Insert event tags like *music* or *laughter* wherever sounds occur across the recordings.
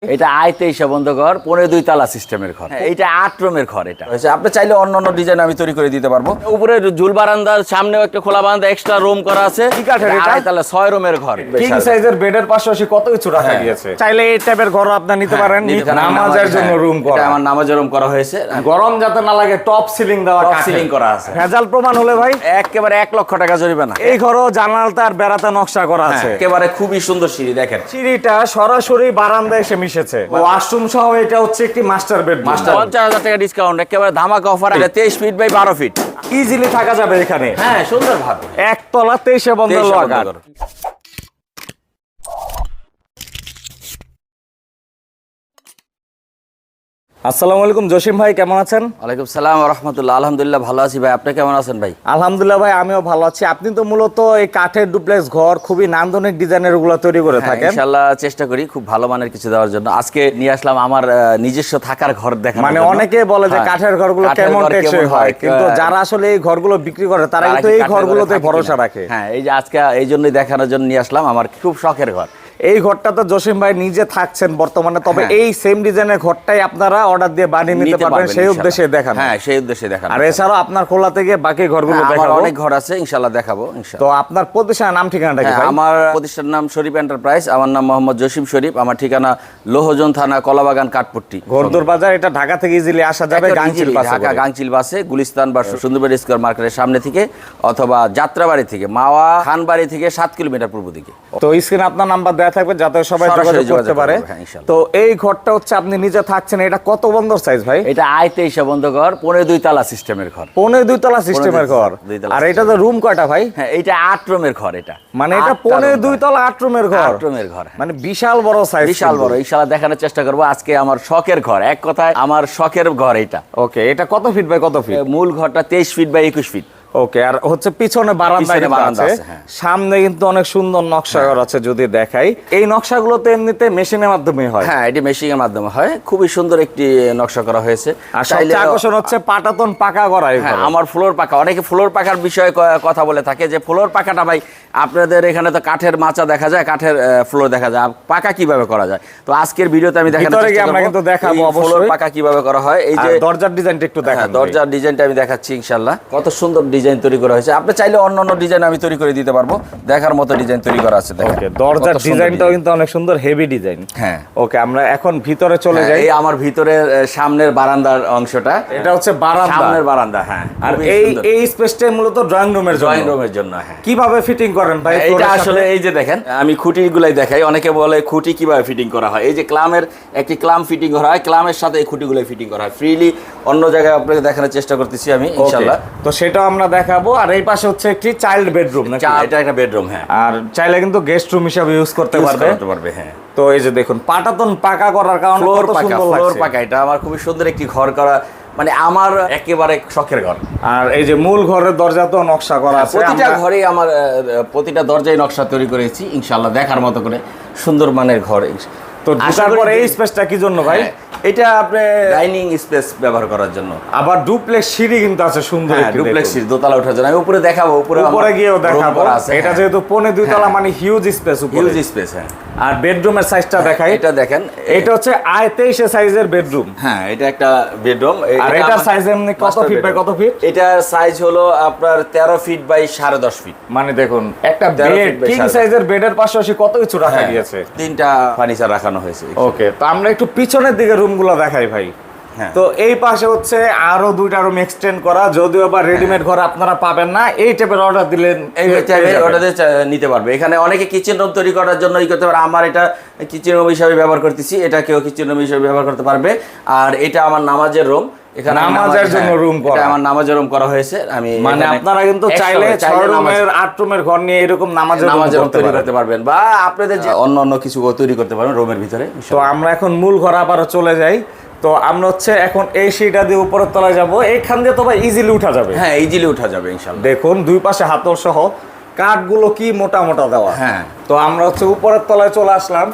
*laughs* এটা আয় তেইশে বন্ধ ঘর পনেরো দুই তালা সিস্টেমের ঘর। এটা আট রুমের ঘর এটা। হয়েছে আপনি চাইলে অন্য অন্য ডিজাইন আমি তৈরি করে দিতে পারব। উপরে ঝুল বারান্দার সামনেও একটা খোলা বারান্দা এক্সট্রা রুম করা আছে। কি কাঠের এটা? আড়াই তালা ছয় রুমের ঘর। কিং সাইজের বেডের পাশাপাশি কত কিছু রাখা হ্যাঁ। গিয়েছে চাইলে এই টাইপের ঘর আপনি নিতে পারেন। নামাজের হ্যাঁ, জন্য রুম করা। আমার নামাজের রুম করা হয়েছে। গরম যাতে না লাগে টপ সিলিং দেওয়া কাঠের। ceiling করা আছে। ভেজাল প্রমাণ হলে ভাই। একেবারে এক লক্ষ টাকা জরিমানা। এই ঘরও জানালাটা আর বেড়াতে নকশা করা আছে। হ্যাঁ, একেবারে খুবই সুন্দর সিঁড়ি দেখেন। সিঁড়িটা সরাসরি বারান্দায় এসে মিশেছে ওয়াশরুম সহ এটা হচ্ছে একটি মাস্টার বেড মাস্টার পঞ্চাশ হাজার টাকা ডিসকাউন্ট একেবারে ধামাকা অফার আছে তেইশ ফিট বাই বারো ফিট ইজিলি থাকা যাবে এখানে। হ্যাঁ সুন্দর ভাবে একতলা তেইশে বন্ধ তেইশে বন্ধ লাগার ঘর। আসসালামু আলাইকুম জসিম ভাই কেমন আছেন? ওয়ালাইকুম সালাম রহমতুল্লাহ। আলহামদুলিল্লাহ ভালো আছি ভাই। আপনি কেমন আছেন ভাই? আলহামদুলিল্লাহ ভাই আমিও ভালো আছি। আপনি তো মূলত এই কাঠের ডুপ্লেক্স ঘর খুবই নান্দনিক ডিজাইনেরগুলো তৈরি করে হ্যাঁ, থাকেন। ইনশাল্লাহ চেষ্টা করি খুব ভালো মানের কিছু দেওয়ার জন্য। আজকে নিয়ে আসলাম আমার নিজস্ব থাকার ঘর দেখা মানে অনেকে বলে যে কাঠের ঘরগুলো কেমন টেকসই হয় কিন্তু হ্যাঁ। যারা আসলে এই ঘরগুলো বিক্রি করে তারা কিন্তু এই ঘরগুলোতে ভরসা রাখে। হ্যাঁ এই যে আজকে এই জন্যই দেখানোর জন্য নিয়ে আসলাম আমার খুব শখের ঘর। এই ঘরটা তো জসিম ভাই নিজে থাকছেন বর্তমানে তবে হ্যাঁ। এই সেম ডিজাইনের ঘরটাই আপনারা অর্ডার দিয়ে বানিয়ে নিতে পারবেন সেই উদ্দেশ্যে দেখান। হ্যাঁ সেই উদ্দেশ্যে দেখানো। আর এছাড়াও আপনার খোলা থেকে বাকি ঘরগুলো হ্যাঁ, দেখাবো। অনেক ঘর আছে ইনশাল্লাহ দেখাবো তো আপনার প্রতিষ্ঠানের নাম ঠিকানাটা কি হ্যাঁ, ভাই? আমার প্রতিষ্ঠানের নাম শরীফ এন্টারপ্রাইজ আমার নাম মোহাম্মদ জসিম শরীফ আমার ঠিকানা লোহজন থানা কলাবাগান কাঠপট্টি। ঘোরদুর বাজার এটা ঢাকা থেকে ইজিলি আসা যাবে গাংচিল পাশে ঢাকা। গাংচিল বাসে গুলিস্তান বা সুন্দরবাড়ি স্কোয়ার মার্কেটের সামনে থেকে অথবা যাত্রাবাড়ি থেকে মাওয়া খানবাড়ি থেকে সাত কিলোমিটার পূর্ব দিকে। তো স্ক্রিনে আপনার নাম্বার দেওয়া থাকবে যাতে সবাই যোগাযোগ করতে পারে। তো এই ঘরটা হচ্ছে আপনি নিজে থাকছেন এটা কত বন্দর সাইজ ভাই? এটা আয় তেইশে বন্ধ ঘর পনেরো দুই তালা সিস্টেমের ঘর। পনেরো দুই তলা সিস্টেমের ঘর। আর এটা তো রুম কয়টা ভাই? হ্যাঁ এটা আট রুমের ঘর এটা। মানে এটা পনেরো দুই তলা আট রুমের ঘর। আট রুমের ঘর হ্যাঁ। মানে বিশাল বড় সাইজ বিশাল বড় ইনশাল্লাহ দেখানোর চেষ্টা করব। আজকে আমার শখের ঘর এক কথায় আমার শখের ঘর এটা। ওকে এটা কত ফিট বাই কত ফিট মূল ঘরটা তেইশ ফিট বাই একুশ ফিট ওকে আর হচ্ছে পিছনে বারান্দা পিছনে কিন্তু বারান্দা আছে। হ্যাঁ। সামনে কিন্তু অনেক সুন্দর নকশা করা আছে যদি দেখাই। এই নকশাগুলো তো এমনিতে মেশিনের মাধ্যমে হয়? হ্যাঁ এটি মেশিং এর মাধ্যমে হয়। খুবই সুন্দর একটি নকশা করা হয়েছে। আর সবচেয়ে আকর্ষণ হচ্ছে পাটাতন পাকা করা হ্যাঁ আমার ফ্লোর পাকা। অনেকে ফ্লোর পাকার বিষয়ে কথা বলে থাকে যে ফ্লোর পাকাটা ভাই আপনাদের এখানে তো কাঠের মাচা দেখা যায় কাঠের ফ্লোর দেখা যায়। পাকা কীভাবে করা যায়? তো আজকের ভিডিওতে আমি দেখানোর চেষ্টা আমরা কিন্তু দেখাবো ফ্লোর পাকা কীভাবে করা হয়? এই যে দরজার ডিজাইনটা একটু দেখা দেখান ভাই। দরজার ডিজাইনটা আমি দেখাচ্ছি ইনশাল্লাহ কত সুন্দর ডিজাইন তৈরি করা হয়েছে। আপনি চাইলে অন্য অন্য ডিজাইন আমি তৈরি করে দিতে পারব। দেখার মতো ডিজাইন তৈরি করা আছে দেখেন। ওকে দরজার ডিজাইনটাও কিন্তু অনেক সুন্দর হেভি ডিজাইন হ্যাঁ। ওকে আমরা এখন ভিতরে চলে হ্যাঁ, যাই। এই আমার ভিতরের আহ, সামনের বারান্দার অংশটা। এটা হচ্ছে বারান্দা। সামনের বারান্দা হ্যাঁ। আর এই এই স্পেসটাই মূলত ড্রয়িং রুমের ড্রয়িং রুমের জন্য হ্যাঁ। কীভাবে ফিটিং করেন ভাই এটা আসলে এই যে দেখেন আমি খুঁটি গুলাই দেখাই। অনেকে বলে খুঁটি কীভাবে ফিটিং করা হয়? এই যে ক্লামের একটি ক্লাম ফিটিং করা হয় ক্লামের সাথে এই খুঁটিগুলো ফিটিং করা হয়। ফ্রিলি অন্য জায়গায় আপনাকে দেখানোর চেষ্টা করতেছি আমি Okay, ইনশাল্লাহ তো সেটা আমরা দেখাবো আর এই পাশে হচ্ছে একটি চাইল্ড বেডরুম নাকি? এটা একটা বেডরুম হ্যাঁ। আর চাইলে কিন্তু গেস্ট রুম হিসাবে ইউজ করতে পারবে। করতে পারবে হ্যাঁ। তো এই যে দেখুন পাটাতন পাকা করার কারণে ফ্লোর পাকা ফ্লোর পাকা এটা আমার খুবই সুন্দর একটি ঘর করা মানে আমার একেবারে শখের ঘর। আর এই যে মূল ঘরের দরজা তো নকশা করা আছে। প্রতিটা ঘরে আমার প্রতিটা দরজায় নকশা তৈরি করেছি ইনশাল্লাহ দেখার মতো করে সুন্দর মানের ঘর তো ঢোকার পরে এই স্পেসটা কি জন্য ভাই? হ্যাঁ, এটা আপনি ডাইনিং স্পেস ব্যবহার করার জন্য। আবার ডুপ্লেক্স সিঁড়ি কিন্তু আছে সুন্দর হ্যাঁ ডুপ্লেক্স দেখুন। দোতলা ওঠার জন্য। আমি উপরে দেখাবো উপরে উপরে গিয়েও দেখাবো। এটা যেহেতু পনে দুই তলা মানে হিউজ স্পেস হিউজ স্পেস হ্যাঁ। আর বেডরুমের সাইজটা দেখাই। এটা দেখেন এটা হচ্ছে আয় তেইশে সাইজের বেডরুম হ্যাঁ এটা একটা বেডরুম আর এটার size এমনি কত feet by কত feet? এটার সাইজ হলো আপনার তেরো ফিট বাই সাড়ে দশ ফিট মানে দেখুন একটা 13 বেড কিং সাইজের বেডের পাশাপাশি কত কিছু রাখা হ্যাঁ, গিয়েছে? তিনটা ফার্নিচার রাখানো হয়েছে। ওকে তো আমরা একটু পিছনের দিকে রুমগুলো দেখাই ভাই। হ্যাঁ। তো এই পাশে হচ্ছে আরও দুইটা রুম এক্সটেন্ড করা যদিও বা রেডিমেড ঘর আপনারা পাবেন না এই টাইপের অর্ডার দিলেন এই টাইপের অর্ডার। নিতে পারবে। এখানে অনেকে কিচেন রুম তৈরি করার জন্য ই করতে পারে। আমার এটা কিচেন রুম হিসাবে ব্যবহার করতেছি এটা কেউ কিচেন রুম হিসাবে ব্যবহার করতে পারবে। আর এটা আমার নামাজের রুম এখানে নামাজের জন্য করা। আমার নামাজের রুম করা হয়েছে আমি মানে আপনারা কিন্তু চাইলে চাইলে ছয় রুমের আট রুমের ঘর নিয়ে এরকম নামাজের নামাজের রুম তৈরি করতে পারবেন। বা আপনাদের যে অন্য অন্য কিছু তৈরি করতে পারবেন রুমের ভিতরে তো আমরা এখন মূল ঘর আবারও চলে যাই। তো আমরা হচ্ছে এখন এই সিঁড়িটা দিয়ে উপরের তলায় যাব। এইখান দিয়ে তো ভাই ইজিলি উঠা যাবে। হ্যাঁ ইজিলি উঠা যাবে দেখুন দুই পাশে হাতল সহ। কাঠগুলো কি মোটা মোটা দেওয়া? হ্যাঁ। তো আমরা হচ্ছে উপরের তলায় চলে আসলাম।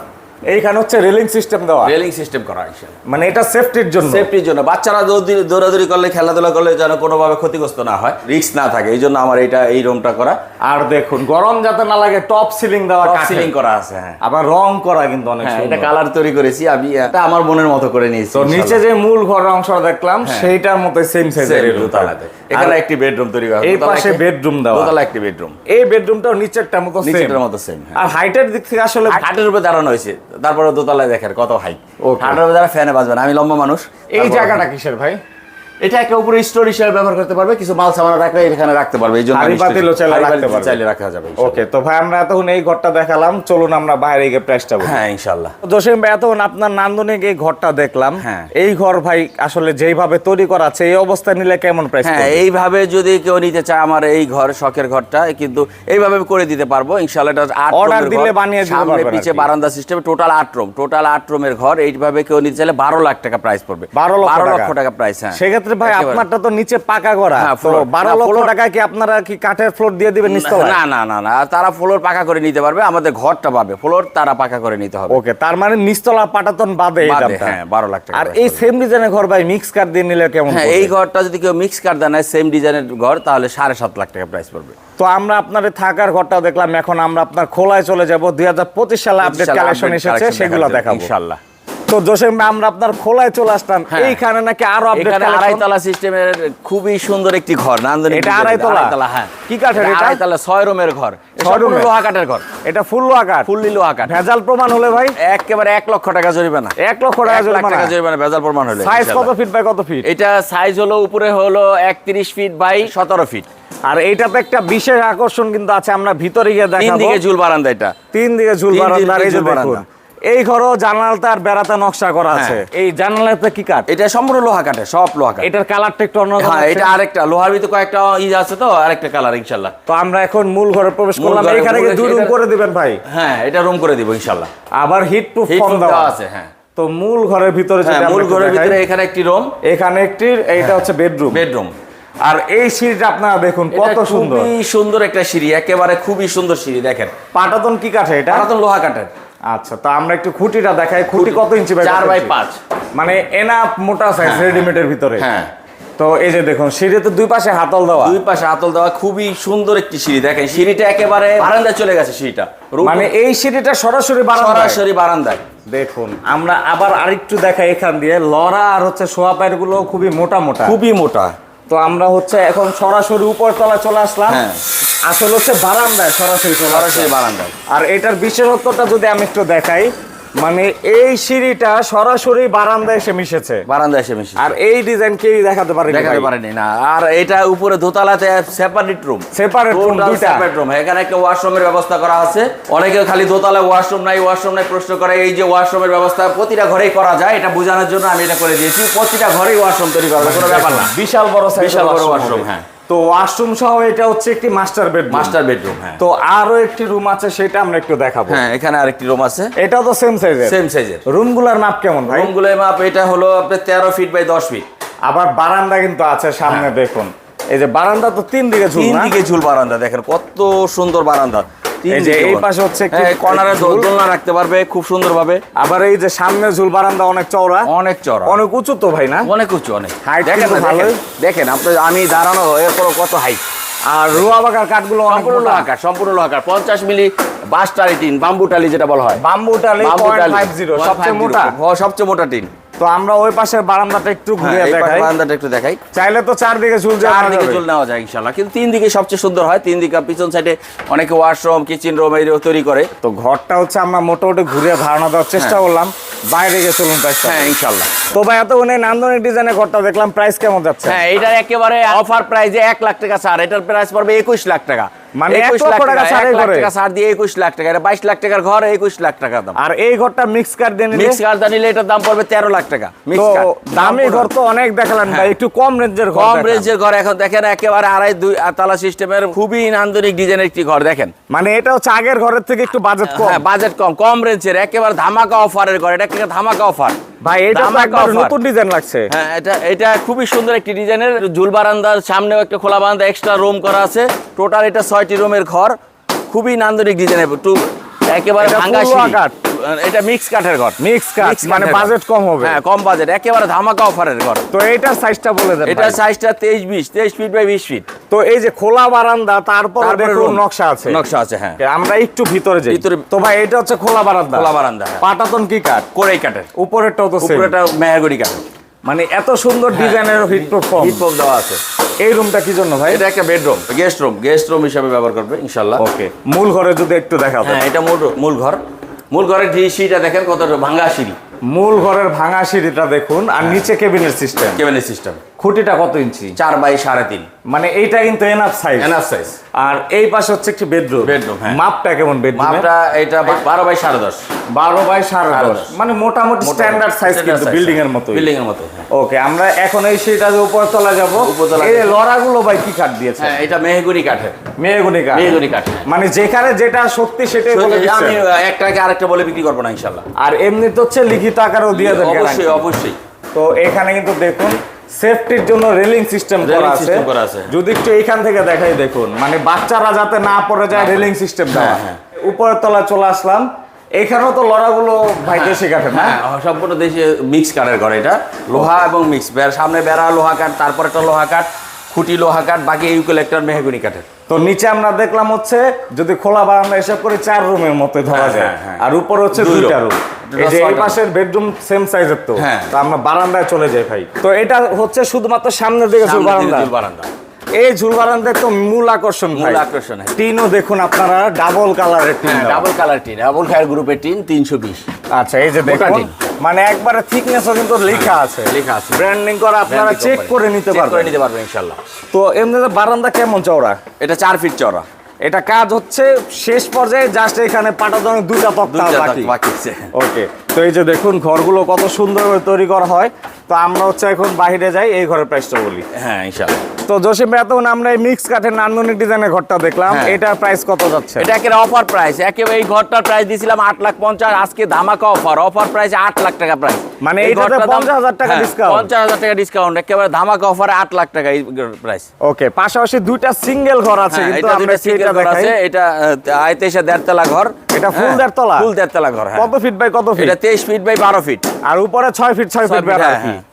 এইখানে হচ্ছে রেলিং সিস্টেম দেওয়া। রেলিং সিস্টেম করা মানে এটা সেফটির জন্য। সেফটির জন্য। বাচ্চারা দৌড়ি- দৌড়াদৌড়ি করলে খেলাধুলা করলে যেন কোনোভাবে ক্ষতিগ্রস্ত না হয় রিস্ক না থাকে। এই জন্য আমার এইটা এই রুমটা করা। আর দেখুন গরম যাতে না লাগে টপ সিলিং দেওয়া টপ সিলিং করা আছে হ্যাঁ। আবার রং করা কিন্তু অনেক হ্যাঁ সুন্দর। এটা কালার তৈরি করেছি। আমি এটা আমার মনের মতো করে নিয়েছি তো নিচে যে মূল ঘরের অংশটা দেখলাম সেইটার মতো সেম সাইজের দোতলাতে। এখানে একটি বেডরুম তৈরি করা। এই পাশে bedroom দেওয়া। দোতলা একটি বেডরুম এই বেডরুমটাও নিচেরটার মতো সেম নিচেরটার মতো সেম হ্যাঁ। আর হাইটের দিক থেকে আসলে হাটের উপরে দাঁড়ানো হয়েছে। তারপরে দোতলায় দেখেন কত হাই Okay. হাটের ফ্যানে বাজবে না। আমি লম্বা মানুষ। এই জায়গাটা কিসের ভাই? এটা একটা উপরে স্টোর হিসেবে ব্যবহার করতে পারবে কিছু মাল সামান রাখলে এখানে রাখতে পারবে এই জন্য হাঁড়ি পাতিলও চাইলে রাখতে পারবে। চাইলে রাখা যাবে ওকে তো ভাই আমরা এতক্ষণ এই ঘরটা দেখালাম চলুন আমরা বাইরে গিয়ে প্রাইসটা বলি। হ্যাঁ ইনশাল্লাহ। জসিম ভাই এতক্ষণ আপনার নান্দনিক এই ঘরটা দেখলাম। হ্যাঁ। এই ঘর ভাই আসলে যেইভাবে তৈরি করা আছে এই অবস্থায় নিলে কেমন প্রাইস হ্যাঁ এইভাবে যদি কেউ নিতে চায় আমার এই ঘর শখের ঘরটা কিন্তু এইভাবে করে দিতে পারব। ইনশাল্লাহ এটা আট রুমের দিলে বানিয়ে দিতে সামনে পিছে বারান্দা সিস্টেমে টোটাল আট রুম টোটাল আট রুমের ঘর এইভাবে কেউ নিতে চাইলে বারো লাখ টাকা প্রাইস পড়বে। 12 লক্ষ টাকা। লক্ষ টাকা প্রাইস হ্যাঁ। সেক্ষেত্রে ভাই। আপনারটা তো নিচে পাকা করা। হ্যাঁ। বারো লক্ষ টাকা কি আপনারা কি কাঠের ফ্লোর দিয়ে দিবেন না না না না তারা ফ্লোর পাকা করে নিতে পারবে আমাদের ঘরটা পাবে। ফ্লোর তারা পাকা করে নিতে হবে। ওকে তার মানে নিচতলা পাটাতন বাদে। হ্যাঁ, 12 লাখ টাকা আর এই সেম ডিজাইনের ঘর ভাই মিক্স কাঠ দিয়ে নিলে কেমন হ্যাঁ এই ঘরটা যদি কেউ মিক্স কার দেয় সেম ডিজাইনের ঘর তাহলে সাড়ে সাত লাখ টাকা প্রাইস পড়বে। তো আমরা আপনার থাকার ঘরটা দেখলাম এখন আমরা আপনার খোলায় চলে যাব। দুই হাজার পঁচিশ সালে আপডেট কালেকশন এসেছে সেগুলো দেখাবো। ইনশাল্লাহ। তো জোসেম আমরা আপনার খোলায় চলে আসলাম হ্যাঁ। এইখানে নাকি আরও আপডেট আড়াইতলা সিস্টেমের খুবই সুন্দর একটি ঘর নান্দনিক এটা। আড়াইতলা? হ্যাঁ। কি কাঠের এটা? আড়াইতলা ছয় রুমের ঘর। ছয় রুমের? লোহা কাঠের ঘর। এটা ফুল আকার ফুললি লোহা কাঠ। ভেজাল প্রমাণ হলে ভাই? একেবারে এক লক্ষ টাকা জরিমানা। এক লক্ষ টাকা জরিমানা। জরিমানা বেজাল প্রমাণ হলে সাইজ কত ফিট বাই কত ফিট এটা সাইজ হলো উপরে হলো একত্রিশ ফিট বাই সতেরো ফিট আর এইটাতে একটা বিশেষ আকর্ষণ কিন্তু আছে আমরা ভিতরে গিয়ে তিন দিকে ঝুল বারান্দা এটা। তিন দিকে ঝুল বারান্দা এই যে দেখুন। এই ঘরও জানালাতে আর বেড়াতে নকশা করা আছে। হ্যাঁ। এই জানালাতে কি কাঠ? এটা সম্পূর্ণ লোহা কাঠের সব লোহা কাঠ। এটার কালারটা একটু অন্য হ্যাঁ এটা আরেকটা লোহার ভিতরে কয়েকটা ইজ আছে তো আরেকটা কালার ইনশাল্লাহ। তো আমরা এখন মূল ঘরে প্রবেশ করলাম। এখানে কি দুই রুম করে দিবেন ভাই। হ্যাঁ এটা রুম করে দিব ইনশাল্লাহ। আবার হিট প্রুফ ফর্ম দেওয়া আছে। আছে হ্যাঁ। তো মূল ঘরের ভিতরে হ্যাঁ যদি আমরা মূল ঘরের ভিতরে এখানে একটি রুম এখানে একটি এইটা হচ্ছে বেডরুম বেডরুম আর এই সিঁড়িটা আপনারা দেখুন কত সুন্দর খুবই সুন্দর। একটা সিঁড়ি একেবারে খুবই সুন্দর সিঁড়ি দেখেন। পাটাতন কি কাঠে এটা? পারাতন লোহা কাঠের। আচ্ছা তো আমরা একটু খুঁটিটা দেখাই। খুঁটি কত ইঞ্চি বাই চার বাই ইঞ্চি? পাঁচ। মানে এনাফ মোটা সাইজ রেডিমেডের ভিতরে। হ্যাঁ। তো এই যে দেখুন সিঁড়িতে দুই পাশে হাতল দেওয়া। দুই পাশে আতল দেওয়া খুবই সুন্দর একটি সিঁড়ি। দেখেন সিঁড়িটা একেবারে বারান্দায় চলে গেছে সিঁড়িটা। মানে এই সিঁড়িটা সরাসরি বারান্দায়? সরাসরি বারান্দায়। দেখুন আমরা আবার আরেকটু দেখাই এখান দিয়ে। লড়া আর হচ্ছে সোয়া পায়েরগুলো খুবই মোটা মোটা। খুবই মোটা। তো আমরা হচ্ছে এখন সরাসরি উপর তলা চলে আসলাম। হ্যাঁ। আসলে হচ্ছে বারান্দায় সরাসরি সরাসরি বারান্দায়। আর এটার বিশেষত্বটা যদি আমি একটু দেখাই মানে এই সিঁড়িটা সরাসরি বারান্দায় এসে মিশেছে। বারান্দায় এসে মিশি আর এই ডিজাইন কেউ দেখাতে পারে দেখাতে পারেনি না। আর এটা উপরে দোতলাতে সেপারেট রুম Separate room দুইটা। সেপারেট রুম এখানে একটা ওয়াশরুমের ব্যবস্থা করা আছে। অনেকে খালি দোতলায় ওয়াশরুম নাই ওয়াশরুম নাই প্রশ্ন করে এই যে ওয়াশরুমের ব্যবস্থা প্রতিটা ঘরেই করা যায়? এটা বোঝানোর জন্য আমি এটা করে দিয়েছি। প্রতিটা ঘরেই ওয়াশরুম তৈরি করা কোনো ব্যাপার না। বিশাল বড় বিশাল বড় washroom, হ্যাঁ। তো ওয়াশরুম সহ এটা হচ্ছে একটি মাস্টার বেডরুম মাস্টার বেডরুম হ্যাঁ। তো আরও একটি রুম আছে সেটা আমরা একটু দেখাবো। হ্যাঁ এখানে আরেকটি রুম আছে। এটাও তো সেম সাইজের সেম সাইজের রুমগুলোর মাপ কেমন ভাই? রুমগুলোর মাপ এটা হলো আপনার তেরো ফিট বাই দশ ফিট আবার বারান্দা কিন্তু আছে সামনে দেখুন। এই যে বারান্দা তো তিন দিকে ঝুল না? তিন? দিকে ঝুল বারান্দা দেখেন কত সুন্দর বারান্দা। এই যে এই পাশে হচ্ছে হ্যাঁ কর্নারে দোলনা রাখতে পারবে খুব সুন্দর ভাবে আবার এই যে সামনে ঝুল বারান্দা অনেক চওড়া। অনেক চড়া অনেক উঁচু তো ভাই না? অনেক উঁচু অনেক। Height দেখেন দেখেন। আপনি আমি দাঁড়ানো এরপর কত হাইট আর রুয়া কাঠগুলো সম্পূর্ণ পঞ্চাশ মিলি বাস টালি টিন বাম্বু টালি যেটা বলা হয়। বাম্বু টালি বাম্বু টালি। 0.50 সবচেয়ে মোটা? সবচেয়ে মোটা টিন। তো আমরা ওই পাশের বারান্দাটা একটু হ্যাঁ পাশে দেখাই। বারান্দাটা একটু দেখাই। চাইলে তো চারদিকে ঝুল চার যাওয়া দিকে চুল নেওয়া যায় ইনশাল্লাহ কিন্তু তিন দিকে সবচেয়ে সুন্দর হয় তিন দিকে পিছন সাইডে অনেকে ওয়াশরুম কিচেন রুম এই তৈরি করে। তো ঘরটা হচ্ছে আমরা মোটামুটি ঘুরে ধারণা দেওয়ার চেষ্টা করলাম। বাইরে গিয়ে চলুন হ্যাঁ ইনশাল্লাহ তো ভাই এত উনি নান্দনিক ডিজাইনের ঘরটা দেখলাম। প্রাইস কেমন যাচ্ছে? হ্যাঁ এটার একেবারে অফার প্রাইজে এক লাখ টাকা ছাড়। এটার প্রাইস পড়বে একুশ লাখ টাকা। মানে 21 লক্ষ টাকা ছাড়ে ঘরে? টাকা ছাড় দিয়ে একুশ লাখ টাকা এটা বাইশ লাখ টাকার ঘর একুশ লাখ টাকা দাম। আর এই ঘরটা মিক্স কার্ড দিয়ে নিলে? মিক্স কার্ড নিলে এটার দাম পড়বে তেরো লাখ টাকা মিক্স কার্ড দামি ঘর তো অনেক দেখালেন ভাই একটু কম রেঞ্জের ঘর কম রেঞ্জের ঘর এখন দেখেন একেবারে আড়াই দুই তালা সিস্টেমের খুবই নান্দনিক ডিজাইনের একটি ঘর দেখেন। মানে এটা হচ্ছে আগের ঘরের থেকে একটু বাজেট কম। হ্যাঁ বাজেট কম কম রেঞ্জের একেবারে ধামাকা অফারের ঘর এটা একটা ধামাকা অফার ভাই এটা একবার নতুন ডিজাইন লাগছে। হ্যাঁ এটা এটা খুবই সুন্দর একটি ডিজাইনের ঝুল বারান্দার সামনেও একটা খোলা বারান্দা এক্সট্রা রুম করা আছে। টোটাল এটা ছয়টি রুমের ঘর খুবই নান্দনিক ডিজাইনের টু একেবারে আকার। এটা মিক্স কাঠের ঘর। মিক্স কাঠ মানে বাজেট কম হবে। হ্যাঁ কম বাজেট একেবারে ধামাকা অফারের ঘর। তো সাইজটা বলে দেন এটা সাইজটা তেইশ বিশ তেইশ ফিট বাই বিশ ফিট তো এই যে খোলা বারান্দা তারপর দেখুন নকশা আছে। নকশা আছে হ্যাঁ। আমরা একটু ভিতরে যাই। ভিতরে- তো ভাই এটা হচ্ছে খোলা বারান্দা। খোলা বারান্দা, হ্যাঁ। পাটাতন কি কাঠ? কোরেই কাঠের। উপরেরটাও তো সেম কাঠের। মানে এত সুন্দর ডিজাইনের হিট প্রুফ হিট দেওয়া আছে। এই রুমটা কি জন্য ভাই? এটা একটা bedroom guest room guest room হিসাবে ব্যবহার করবে ইনশাল্লাহ ওকে মূল ঘরে যদি একটু দেখা হ্যাঁ এটা মূল মূল ঘর। মূল ঘরের যে সিঁড়িটা দেখেন কত ভাঙা সিঁড়ি। মূল ঘরের ভাঙা সিঁড়িটা দেখুন আর নিচে কেবিনের সিস্টেম কেবিনের সিস্টেম খুঁটিটা কত ইঞ্চি? চার বাই সাড়ে তিন। মানে এইটা কিন্তু এনাফ সাইজ এনাফ সাইজ আর এই পাশে হচ্ছে একটি বেডরুম Bedroom, হ্যাঁ। মাপটা কেমন বেডরুম মাপটা এটা বারো বাই সাড়ে দশ। বারো বাই সাড়ে দশ। মানে মোটামুটি স্ট্যান্ডার্ড সাইজ কিন্তু বিল্ডিং এর মতো বিল্ডিং এর মতো হ্যাঁ। ওকে আমরা এখন এই সিঁড়িটা যে উপর তলা যাব। এই লড়াগুলো ভাই কি কাঠ দিয়েছে? হ্যাঁ এটা মেহগুনি কাঠের মেয়েগুনি কাঠ। মেহগুনি কাঠ হ্যাঁ। মানে যেখানে যেটা সত্যি সেটাই বলে আমি একটাকে আরেকটা বলে বিক্রি করব না ইনশাল্লাহ। আর এমনি তো হচ্ছে লিখিত আকারেও দিয়ে দেন অবশ্যই অবশ্যই। তো এখানে কিন্তু দেখুন সেফটির জন্য রেলিং সিস্টেম করা আছে। যদি একটু এইখান থেকে দেখাই দেখুন মানে বাচ্চারা যাতে না পড়ে যায় রেলিং সিস্টেম দেওয়া। হ্যাঁ, তলা উপরের তলায় চলে আসলাম। এখানেও তো লড়াগুলো ভাই দেশি কাঠের না? হ্যাঁ সম্পূর্ণ দেশে মিক্স কাঠের ঘর এটা। লোহা এবং মিক্স সামনে বেড়া লোহা কাঠ তারপরে একটা লোহা কাঠ খুঁটি লোহা কাঠ বাকি ইউকেলেক্টর মেহগুনি কাঠের। তো নিচে আমরা দেখলাম হচ্ছে যদি খোলা বারান্দা এসব করে চার রুমের মতো ধরা হ্যাঁ, যায়। হ্যাঁ, হ্যাঁ। আর উপরে হচ্ছে দুইটা রুম। এই যে এই পাশের বেডরুম সেম সাইজের তো। আমরা বারান্দায় চলে যাই ভাই। তো এটা হচ্ছে শুধুমাত্র সামনের দিকে বারান্দা। বারান্দা। এই ঝুল বারান্দার তো মূল আকর্ষণ মূল আকর্ষণ, হ্যাঁ। টিনও দেখুন আপনারা ডাবল কালারের টিন হ্যাঁ ডাবল কালার টিন ডাবল খায়ের গ্রুপের টিন তিনশো বিশ। আচ্ছা এই যে দেখুন মানে একবারে থিকনেসও কিন্তু লেখা আছে। লেখা আছে। ব্র্যান্ডিং করা আপনারা চেক করে নিতে করে পারবেন। নিতে পারবেন ইনশাল্লাহ তো এমনিতে বারান্দা কেমন চওড়া? এটা চার ফিট চড়া এটা কাজ হচ্ছে শেষ পর্যায়ে জাস্ট এখানে পাটাতনের দুইটা তক্তা বাকি। ওকে তো এই যে দেখুন ঘরগুলো কত সুন্দরভাবে তৈরি করা হয়। তো আমরা হচ্ছে এখন বাইরে যাই এই ঘরের প্রাইসটা বলি। হ্যাঁ ইনশাল্লাহ তো জসিম ভাই এতক্ষণ আমরা এই মিক্স কাঠের নান্দনিক ডিজাইনের ঘরটা দেখলাম। হ্যাঁ। এটার প্রাইস কত যাচ্ছে? এটা একেবারে অফার প্রাইস একেবারে এই ঘরটার প্রাইস দিয়েছিলাম আট লাখ পঞ্চাশ আজকে ধামাকা অফার অফার প্রাইস আট লাখ টাকা প্রাইস মানে এইটাতে 50,000 টাকা discount? পঞ্চাশ হাজার টাকা ডিসকাউন্ট একেবারে ধামাকা অফারে আট লাখ টাকা এই প্রাইস ওকে পাশাপাশি দুইটা সিঙ্গেল ঘর আছে হ্যাঁ, কিন্তু আমরা দুইটা ঘর আছে এটা আয়তে দেড়তলা ঘর। এটা full হ্যাঁ, দেড়তলা? ফুল দেড়তলা ঘর কত ফিট বাই কত ফিট এটা তেইশ ফিট বাই বারো ফিট আর উপরে ছয় ফিট ছয় ফিট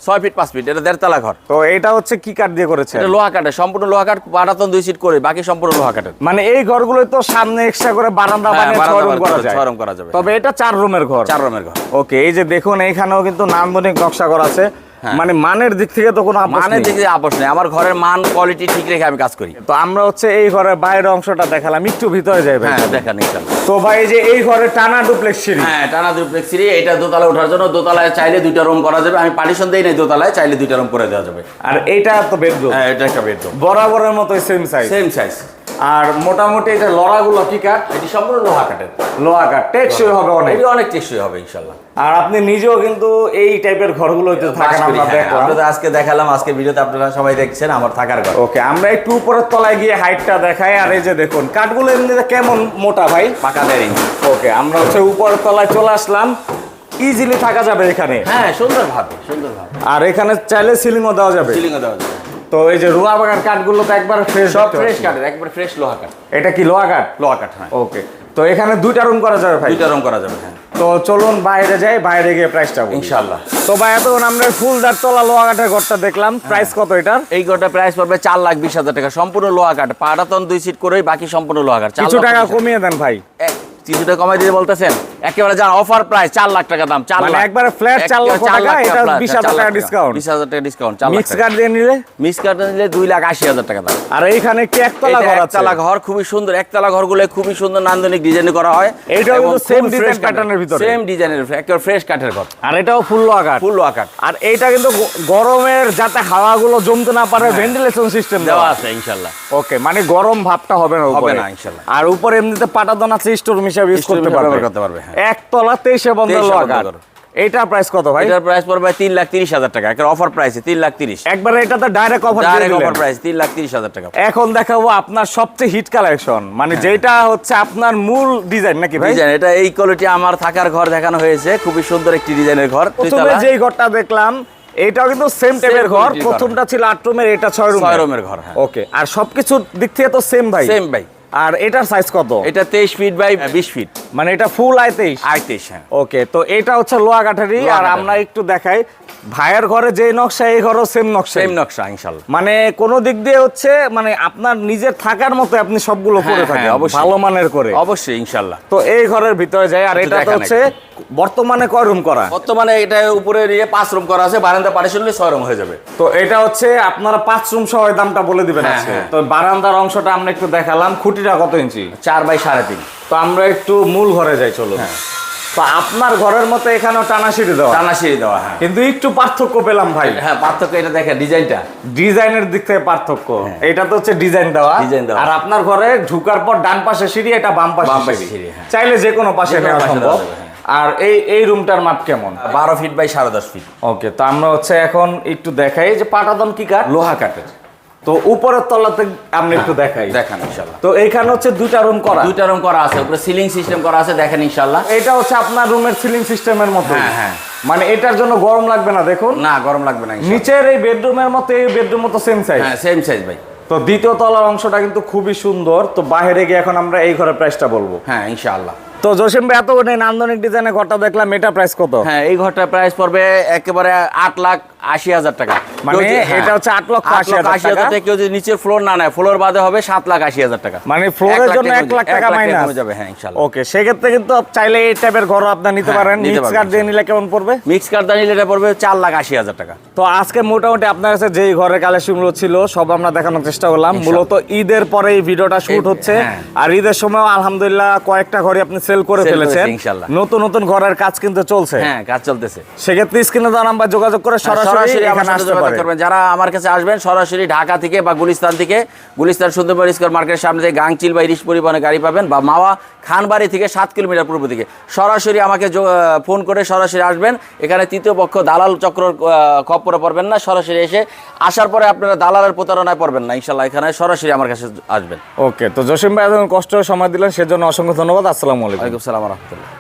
ছয় ফিট পাঁচ ফিট এটা দেড়তলা ঘর। তো এটা হচ্ছে কি কাঠ দিয়ে করেছে এটা লোহা কাটে সম্পূর্ণ লোহা কাট পাটাতন দুই সিট করে বাকি সম্পূর্ণ লোহা কাটে মানে এই ঘরগুলো তো সামনে এক্সট্রা করে বারান্দা হ্যাঁ, বানিয়ে করা যায় ছয় করা যাবে। তবে এটা চার রুমের ঘর চার রুমের ঘর ওকে এই যে দেখুন এইখানেও কিন্তু নান্দনিক নকশা করা আছে হ্যাঁ। মানে মানের দিক থেকে তো কোনো মানের। দিকে আপোষ নেই। আমার ঘরের মান কোয়ালিটি ঠিক রেখে আমি কাজ করি। তো আমরা হচ্ছে এই ঘরের বাইরের অংশটা দেখালাম একটু ভিতরে যাই ভাই। হ্যাঁ দেখেন তো ভাই এই যে এই ঘরে টানা ডুপ্লেক্স সিঁড়ি। হ্যাঁ টানা ডুপ্লেক্স সিঁড়ি এটা দোতলায় ওঠার জন্য দোতলায় চাইলে দুইটা রুম করা যাবে। আমি পার্টিশন দেই নাই দোতলায় চাইলে দুইটা রুম করে দেওয়া যাবে। আর এইটা তো বেডরুম হ্যাঁ এটা একটা বেডরুম বরাবরের মতো সেম সাইজ সেম সাইজ আর মোটামুটি এটা লড়াগুলো কি কাঠ? এটি সম্পূর্ণ লোহা কাঠের। লোহা কাঠ টেকসই হবে অনেক। এটি অনেক টেকসই হবে ইনশাল্লাহ আর আপনি নিজেও কিন্তু এই টাইপের ঘরগুলোতে থাকেন আমরা হ্যাঁ, আজকে দেখালাম আজকে ভিডিওতে আপনারা সবাই দেখছেন আমার থাকার ঘর। ওকে আমরা একটু উপরের তলায় গিয়ে হাইটটা দেখাই আর এই যে দেখুন কাঠগুলো এমনিতে কেমন মোটা ভাই? পাকা ইঞ্চি। ওকে আমরা হচ্ছে উপরের তলায় চলে আসলাম। ইজিলি থাকা যাবে এখানে। হ্যাঁ সুন্দর ভাবে সুন্দর ভাবে। আর এখানে চাইলে সিলিংও দেওয়া যাবে। সিলিংও দেওয়া যাবে। তো এই যে রুয়া বাগান কাঠগুলো তো একবার ফ্রেশ সব ফ্রেশ কাঠের একবার ফ্রেশ লোহা কাঠ। এটা কি লোহা কাঠ? লোহা কাঠ হ্যাঁ। ওকে তো এখানে দুইটা রুম করা যাবে ভাই? দুইটা রুম করা যাবে হ্যাঁ। তো চলুন বাইরে যাই বাইরে গিয়ে প্রাইসটা বলি। ইনশাল্লাহ তো ভাই এতক্ষণ আমরা ফুলদার তলা লোহা কাঠের ঘরটা দেখলাম। প্রাইস কত এটার? এই ঘরটা প্রাইস পড়বে চার লাখ বিশ হাজার টাকা। সম্পূর্ণ লোহা কাঠ। পাটাতন দুই সিট করে বাকি সম্পূর্ণ লোহা কাঠ। কিছু টাকা কমিয়ে দেন ভাই। কিছুটা কমাই দিতে বলতেছেন? একেবারে যার অফার প্রাইস চার লাখ টাকা দাম চার মানে লাখ। একবারে চার একেবারে লক্ষ টাকা, এটা 20,000 টাকা discount। বিশ হাজার টাকা ডিসকাউন্ট চার লাখ মিক্স কাঠ দিয়ে নিলে? মিক্স কাঠ নিলে দুই লাখ আশি হাজার টাকা দাম। আর এইখানে কি একতলা এটা ঘর আছে? একতলা ঘর খুবই সুন্দর। একতলা ঘরগুলো খুবই সুন্দর নান্দনিক ডিজাইন করা হয়। এইটাও কিন্তু design pattern এর ভিতরে। সেম ডিজাইনের একেবারে ফ্রেশ কাঠের ঘর। আর এটাও ফুল লোহা কাঠ ফুল লোহা কাঠ আর এইটা কিন্তু গরমের যাতে হাওয়াগুলো জমতে না পারে ভেন্টিলেশন সিস্টেম দেওয়া। আছে ইনশাল্লাহ। ওকে মানে গরম ভাবটা হবে না হবে না, ইনশাল্লাহ। আর উপরে এমনিতে পাটাদন আছে স্টোর হিসাবে ইউজ করতে পারবে। করতে পারবে, হ্যাঁ। একতলা তেইশে বন্ধ 23 লোহা বন্ধ কাঠ করো। এইটার প্রাইস কত ভাই? এটার প্রাইস পড়বে তিন লাখ তিরিশ হাজার টাকা। একটা অফার প্রাইসে তিন লাখ তিরিশ। একবারে এটাতে direct offer direct offer price তিন লাখ তিরিশ হাজার টাকা। এখন দেখাবো আপনার সবচেয়ে হিট কালেকশন মানে যেটা হচ্ছে আপনার মূল ডিজাইন নাকি ভাই? ডিজাইন এটা এই কোয়ালিটি আমার থাকার ঘর দেখানো হয়েছে। খুবই সুন্দর একটি ডিজাইনের ঘর। প্রথমে যেই ঘরটা দেখলাম এটাও কিন্তু সেম টাইপের ঘর। প্রথমটা ছিল আট রুমের এটা ছয় রুম ছয় রুমের ঘর হ্যাঁ। ওকে আর সবকিছুর দিক থেকে তো সেম ভাই। সেম ভাই। আর এটার সাইজ কত? এটা তেইশ ফিট বাই বিশ ফিট মানে এটা ফুল আয় তেইশ? আয় তেইশ হ্যাঁ। ওকে তো এটা হচ্ছে লোয়া কাঠারি আর আমরা একটু দেখাই। ভাইয়ের ঘরে যে নকশা এই ঘরও সেম নকশা। সেম নকশা ইনশাল মানে কোনো দিক দিয়ে হচ্ছে মানে আপনার নিজের থাকার মতো আপনি সবগুলো হ্যাঁ, করে হ্যাঁ, থাকেন। ভালো মানের করে। অবশ্যই ইনশাল্লাহ তো এই ঘরের ভিতরে যায় আর এটা হচ্ছে বর্তমানে কয় রুম করা? বর্তমানে এটা উপরে নিয়ে পাঁচ রুম করা আছে বারান্দা পার্টিশন ছয় রুম হয়ে যাবে। তো এটা হচ্ছে আপনারা পাঁচ রুম সহ দামটা বলে দিবেন হ্যাঁ, হ্যাঁ। তো বারান্দার অংশটা আমরা একটু দেখালাম খুঁটিটা কত ইঞ্চি? চার বাই সাড়ে তিন। তো আমরা একটু মূল ঘরে যাই চলো হ্যাঁ। তো আপনার ঘরের মতো এখানেও টানা সিঁড়ি দেওয়া। টানা সিঁড়ি দেওয়া হ্যাঁ। কিন্তু একটু পার্থক্য পেলাম ভাই। হ্যাঁ পার্থক্য এটা দেখেন ডিজাইনটা। ডিজাইনের দিক থেকে পার্থক্য। এটা তো হচ্ছে ডিজাইন দেওয়া। ডিজাইন দেওয়া। আর আপনার ঘরে ঢুকার পর ডান পাশে সিঁড়ি এটা বাম পাশে সিঁড়ি। চাইলে যে কোনো পাশে নেওয়া সম্ভব। আর এই এই রুমটার মাপ কেমন? বারো ফিট বাই সাড়ে দশ ফিট ওকে তো আমরা হচ্ছে এখন একটু দেখাই। যে পাটাদন কি কাঠ? লোহা কাঠের। তো উপরের তলাতে আমরা একটু দেখাই। দেখান ইনশাল্লাহ। তো এইখানে হচ্ছে দুইটা রুম করা। দুইটা রুম করা আছে উপরে সিলিং সিস্টেম করা আছে দেখেন ইনশাল্লাহ। এটা হচ্ছে আপনার রুমের সিলিং সিস্টেমের মতো হ্যাঁ, হ্যাঁ। মানে এটার জন্য গরম লাগবে না দেখুন। না গরম লাগবে না নিচের এই বেডরুমের মতো এই বেডরুম মতো সেম সাইজ হ্যাঁ সেম সাইজ ভাই। তো দ্বিতীয় তলার অংশটা কিন্তু খুবই সুন্দর। তো বাইরে গিয়ে এখন আমরা এই ঘরের প্রাইসটা বলব। হ্যাঁ ইনশাআল্লাহ তো জসিম ভাই এত নান্দনিক ডিজাইনের ঘরটা দেখলাম, এটা প্রাইস কত? হ্যাঁ এই ঘরটার প্রাইস পড়বে একেবারে আট লাখ আশি হাজার টাকা। মানে কেউ যদি- এটা হচ্ছে আট লক্ষ আশি হাজার টাকা। টাকা কেউ যদি নিচের ফ্লোর না নেয় ফ্লোর বাদে হবে সাত লাখ আশি হাজার টাকা। ফ্লোরের জন্য এক লাখ টাকা মাইনাস যাবে হ্যাঁ ইনশাল্লাহ। ওকে সেক্ষেত্রে কিন্তু চাইলে এই টাইপের ঘর আপনার নিতে পারেন। মিক্স পারবেন, দিয়ে নিলে কেমন পড়বে? মিক্স কার্ড দাঁড়িয়ে এটা পড়বে চার লাখ আশি হাজার টাকা। তো আজকে মোটামুটি আপনার কাছে যেই ঘরের কালেকশনগুলো ছিল সব আমরা দেখানোর চেষ্টা করলাম। মূলত ঈদের পরে এই ভিডিওটা শুট হচ্ছে। হ্যাঁ। আর ঈদের সময় আলহামদুলিল্লাহ কয়েকটা ঘরে আপনি সেল করে ফেলেছেন। নতুন নতুন ঘরের কাজ কিন্তু চলছে। হ্যাঁ কাজ চলতেছে। সেক্ষেত্রে স্ক্রিনে দেওয়া নাম্বার যোগাযোগ করে হ্যাঁ, সরাসরি সরাসরি আমার এখানে সাথে আসতে যোগাযোগ করবেন। যারা আমার কাছে আসবেন সরাসরি ঢাকা থেকে বা গুলিস্তান থেকে গুলিস্তান সুন্দরবন স্কোয়ার মার্কেটের সামনে থেকে গাংচিল বা ইরিশ পরিবহনে গাড়ি পাবেন বা মাওয়া খানবাড়ি থেকে সাত কিলোমিটার পূর্ব দিকে। সরাসরি আমাকে ফোন করে সরাসরি আসবেন। এখানে তৃতীয় পক্ষ দালাল চক্র খপ্পরে পড়বেন না। সরাসরি এসে আসার পরে আপনারা দালালের প্রতারণায় পড়বেন না ইনশাল্লাহ। এখানে সরাসরি আমার কাছে আসবেন। ওকে তো জসিম ভাই কষ্ট সময় দিলেন সেজন্য অসংখ্য ধন্যবাদ। আসসালামু আলাইকুম। রহমতুল্লাহ।